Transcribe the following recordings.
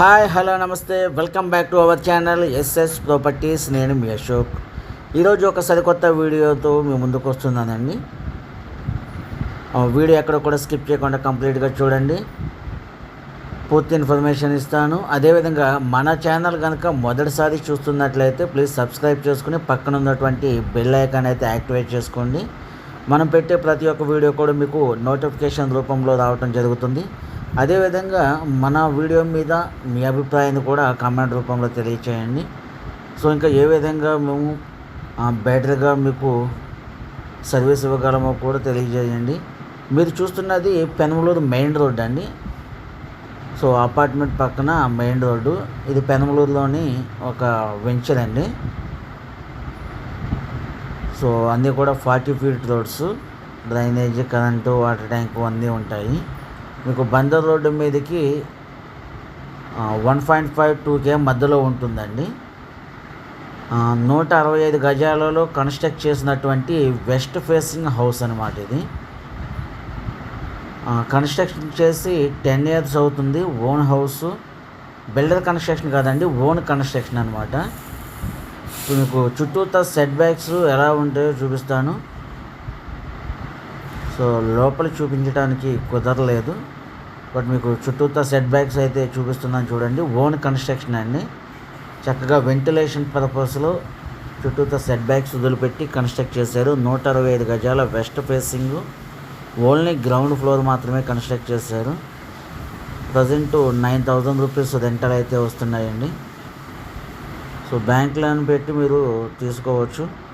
Hi hello నమస్తే. Welcome back to our channel SS properties. నేను మీ అశోక్. ఈరోజు ఒక సరికొత్త వీడియోతో మీ ముందుకు వస్తున్నానండి. వీడియో ఎక్కడ కూడా స్కిప్ చేయకుండా కంప్లీట్గా చూడండి. పూర్తి ఇన్ఫర్మేషన్ ఇస్తాను. అదేవిధంగా మన ఛానల్ కనుక మొదటిసారి చూస్తున్నట్లయితే ప్లీజ్ సబ్స్క్రైబ్ చేసుకుని పక్కన ఉన్నటువంటి బెల్ ఐకాన్ అయితే యాక్టివేట్ చేసుకోండి. మనం పెట్టే ప్రతి ఒక్క వీడియో కూడా మీకు నోటిఫికేషన్ రూపంలో రావటం జరుగుతుంది. అదేవిధంగా మన వీడియో మీద మీ అభిప్రాయాన్ని కూడా కామెంట్ రూపంలో తెలియచేయండి. సో ఇంకా ఏ విధంగా మేము బెటర్గా మీకు సర్వీస్ ఇవ్వగలమో కూడా తెలియజేయండి. మీరు చూస్తున్నది పెనమలూరు మెయిన్ రోడ్ అండి. సో అపార్ట్మెంట్ పక్కన మెయిన్ రోడ్డు. ఇది పెనమలూరులోని ఒక వెంచర్ అండి. సో అన్నీ కూడా forty feet roads. Drainage current water tank అన్నీ ఉంటాయి. మీకు బందర్ రోడ్డు మీదకి one point five two K మధ్యలో ఉంటుందండి. నూట అరవై ఐదు గజాలలో కన్స్ట్రక్ట్ చేసినటువంటి వెస్ట్ ఫేసింగ్ హౌస్ అనమాట ఇది. కన్స్ట్రక్షన్ చేసి టెన్ ఇయర్స్ అవుతుంది ఓన్ హౌస్ బిల్డర్ కన్స్ట్రక్షన్ కాదండి ఓన్ కన్స్ట్రక్షన్ అనమాట మీకు చుట్టూతా సెట్ బ్యాక్స్ ఎలా ఉంటాయో చూపిస్తాను. సో లోపల చూపించడానికి కుదరలేదు. బట్ మీకు చుట్టూతా సెట్ బ్యాక్స్ అయితే చూపిస్తున్నాను చూడండి. ఓన్ కన్స్ట్రక్షన్ అండి. చక్కగా వెంటిలేషన్ పర్పస్లో చుట్టూతా సెట్ బ్యాక్స్ వదిలిపెట్టి కన్స్ట్రక్ట్ చేశారు. నూట అరవై ఐదు గజాల west facing only ground floor మాత్రమే కన్స్ట్రక్ట్ చేశారు. Present nine thousand rupees rental అయితే వస్తున్నాయండి. సో బ్యాంక్ లోన్ పెట్టి మీరు తీసుకోవచ్చు.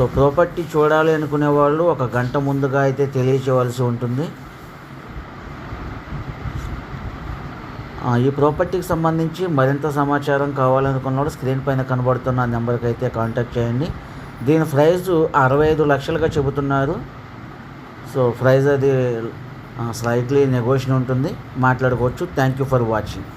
సో ప్రాపర్టీ చూడాలి అనుకునే వాళ్ళు ఒక గంట ముందుగా అయితే తెలియచేయవలసి ఉంటుంది. ఈ ప్రాపర్టీకి సంబంధించి మరింత సమాచారం కావాలనుకున్నవాడు స్క్రీన్ పైన కనబడుతున్న నెంబర్కి అయితే కాంటాక్ట్ చేయండి. దీని ప్రైజ్ అరవై ఐదు లక్షలుగా చెబుతున్నారు. సో ప్రైజ్ అది స్లైట్లీ నెగోషియన్ ఉంటుంది. మాట్లాడుకోవచ్చు. Thank you for watching